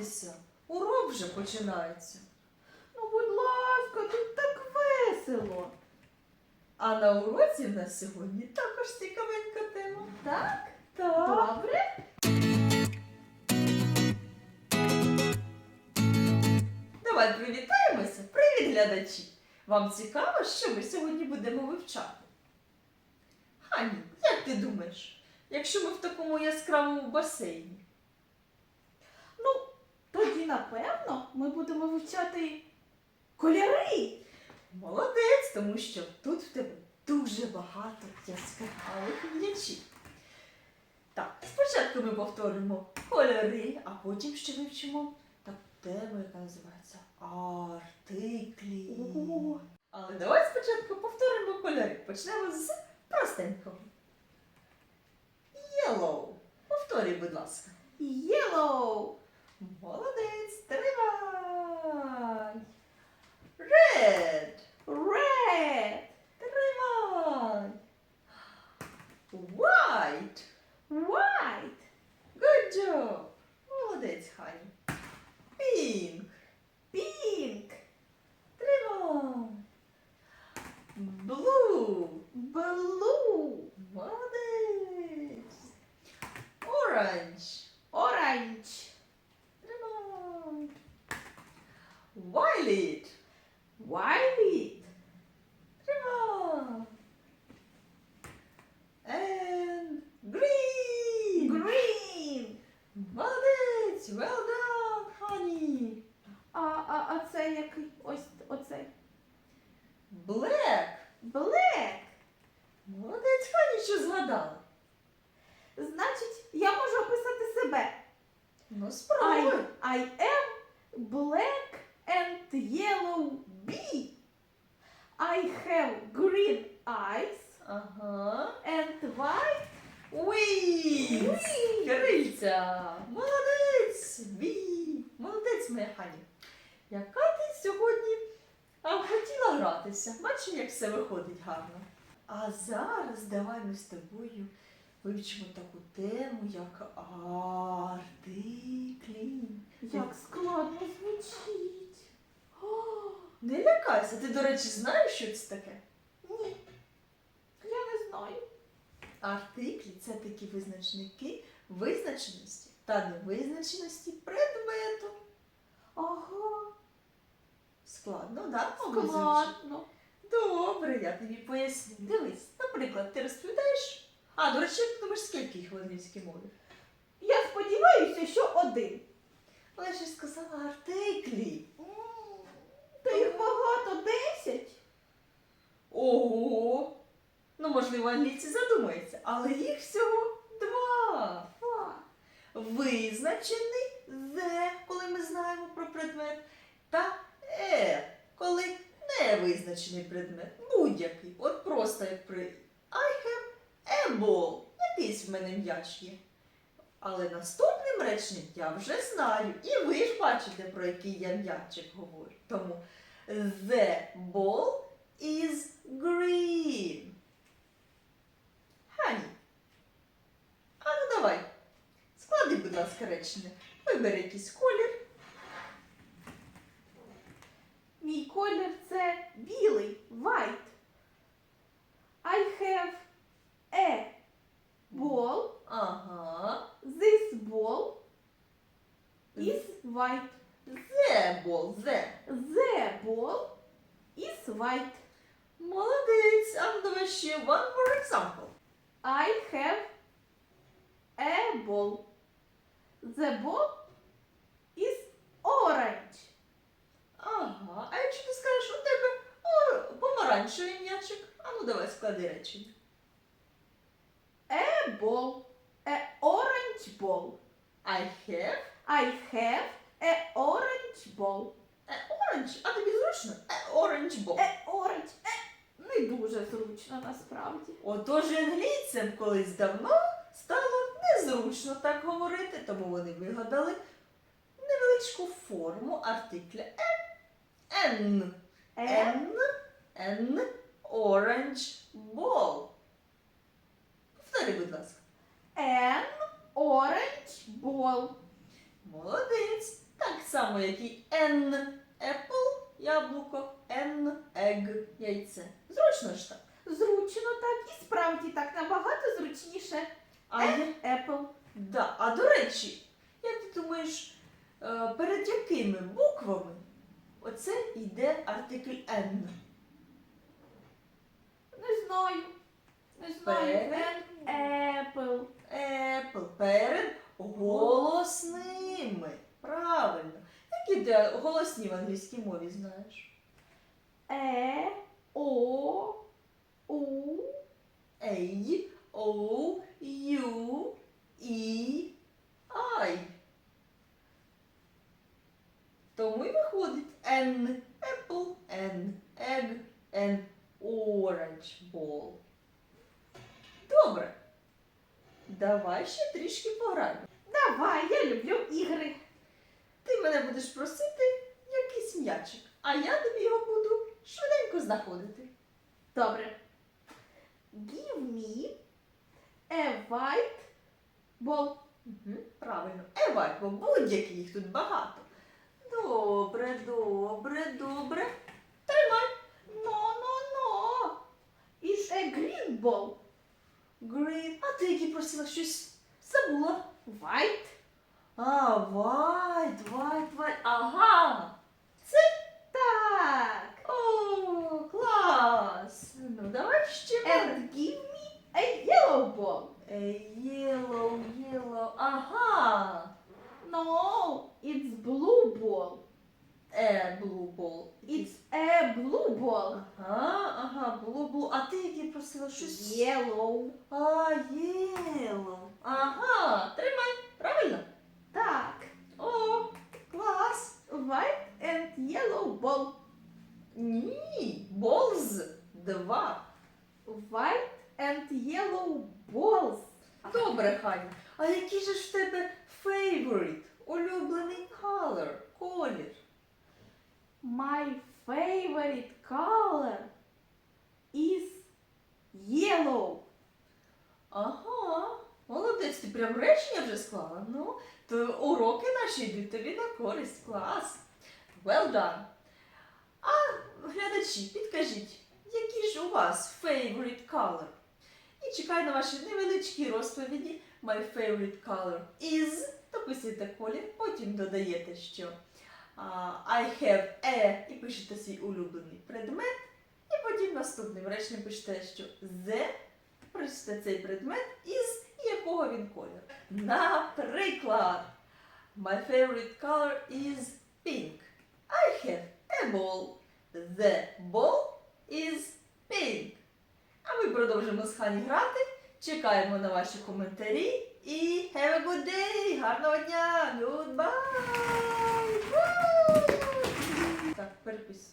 гратися. Урок вже починається. Ну, будь ласка, тут так весело. А на уроці в нас сьогодні також цікавенька тема. Так? Так. Добре? Давай привітаємося. Привіт, глядачі! Вам цікаво, що ми сьогодні будемо вивчати? Хані, як ти думаєш, якщо ми в такому яскравому басейні? Напевно, ми будемо вивчати кольори. Молодець, тому що тут в тебе дуже багато яскравих м'ячів. Так, спочатку ми повторимо кольори, а потім ще вивчимо таку тему, яка називається артиклі. Ого. Але давай спочатку повторимо кольори. Почнемо з простенького. Yellow. Повторюй, будь ласка. Yellow. Молодець, тримай. Red. Red. Тримай. White. White. Good job. Молодець, Хані. Pink. Pink. Тримай. Blue. Blue. Молодець. Orange. Orange. Тримай. Violet. Violet. Тримай. And green. Green. Молодець. Well done, honey. А, а, а це який? Ось оцей. Black. Black. Молодець, Хані, що згадала. Значить, я можу описати себе. Ну, I, спробуй. I am black and yellow bee. I have green eyes Ага. and white Wings. wings. Крильця. Молодець. Бі. Молодець, моя Хані. Яка ти сьогодні а, хотіла гратися? Бачиш, як все виходить гарно. А зараз давай ми з тобою вивчимо таку тему, як артиклі. Як складно звучить. О, Не лякайся, ти, до речі, знаєш, що це таке? ні, я не знаю. Артиклі це такі визначники визначеності та невизначеності предмету. Ага, Складно, так? звучить? складно. Добре, я тобі поясню. Дивись, наприклад, ти розповідаєш. А, до речі, ти думаєш, скільки їх в англійській мові? Я сподіваюся, що один. Але ж сказала артиклі. Та їх багато десять. Ого! Ну, можливо, англійці задумаються, але їх всього два. А, Визначений the, коли ми знаємо про предмет, та е, коли не визначений предмет. Будь-який. От просто як при I have a ball. Якийсь в мене м'яч є. Але наступним реченням я вже знаю. І ви ж бачите, про який я м'ячик говорю. Тому the ball is green. Хані. А ну давай. Склади, будь ласка, речення. Вибери якийсь колір. white. The ball, the. The ball is white. Молодець. А ну давай ще one more example. I have a ball. The ball is orange. Ага. А якщо ти скажеш, у тебе о, помаранчевий м'ячик. А ну давай склади речення. A ball. A orange ball. I have I have a orange ball. a orange. А тобі зручно? A orange ball. A orange. Е, не дуже зручно насправді. Отож англійцям колись давно стало незручно так говорити, тому вони вигадали невеличку форму артикля N. Е, N. N. Orange ball. Повтори, будь ласка. An orange ball. Молодець. Так само, як і N apple, яблуко, N egg, яйце. Зручно ж так. Зручно так і справді так набагато зручніше. А, я- Apple. да. а до речі, як ти думаєш, е, перед якими буквами оце йде артикль N? Не знаю. Не знаю. Перед? Apple. Apple перед голосними. Правильно. Голосні в англійській мові знаєш? Е, О, У, A, O, U, E, I. Тому і виходить N, apple, N, egg, N, orange ball. Добре. Давай ще трішки пограємо. Давай, я люблю ігри. Ти мене будеш просити якийсь м'ячик, а я тобі його буду швиденько знаходити. Добре. Give me a white ball. Угу, правильно. Евай, бо будь-які їх тут багато. Добре, добре, добре. No, no, no. Is a green ball. Green. А ти які просила щось забула? White. А, white, white, white. Ага. Так. О, клас. Ну, давай ще. And give me a yellow ball. Е, Yellow, yellow. Ага. No, it's blue ball. Е, blue ball. It's a blue ball. Ага, ага, blue, blue. А ти які просила щось? Yellow. А, yellow. Ага, тримай. White and yellow ball. Ні, balls. Два. White and yellow balls. Добре, Ханя. А який же ж в тебе favorite? Улюблений color, колір? My favorite color is yellow. Ага. Молодець, ти прям речення вже склала. Ну, то уроки наші йдуть тобі на користь. Клас. Well done. А глядачі, підкажіть, який ж у вас favorite color? І чекаю на ваші невеличкі розповіді. My favorite color is. Дописуєте колір, потім додаєте, що I have a і пишете свій улюблений предмет. І потім наступним реченням пишете, що the Прочитайте цей предмет із якого він кольору. Наприклад, my favorite color is pink. I have a ball. The ball is pink. А ми продовжимо з Хані грати. Чекаємо на ваші коментарі і have a good day! Гарного дня! Goodbye! Так, перепис.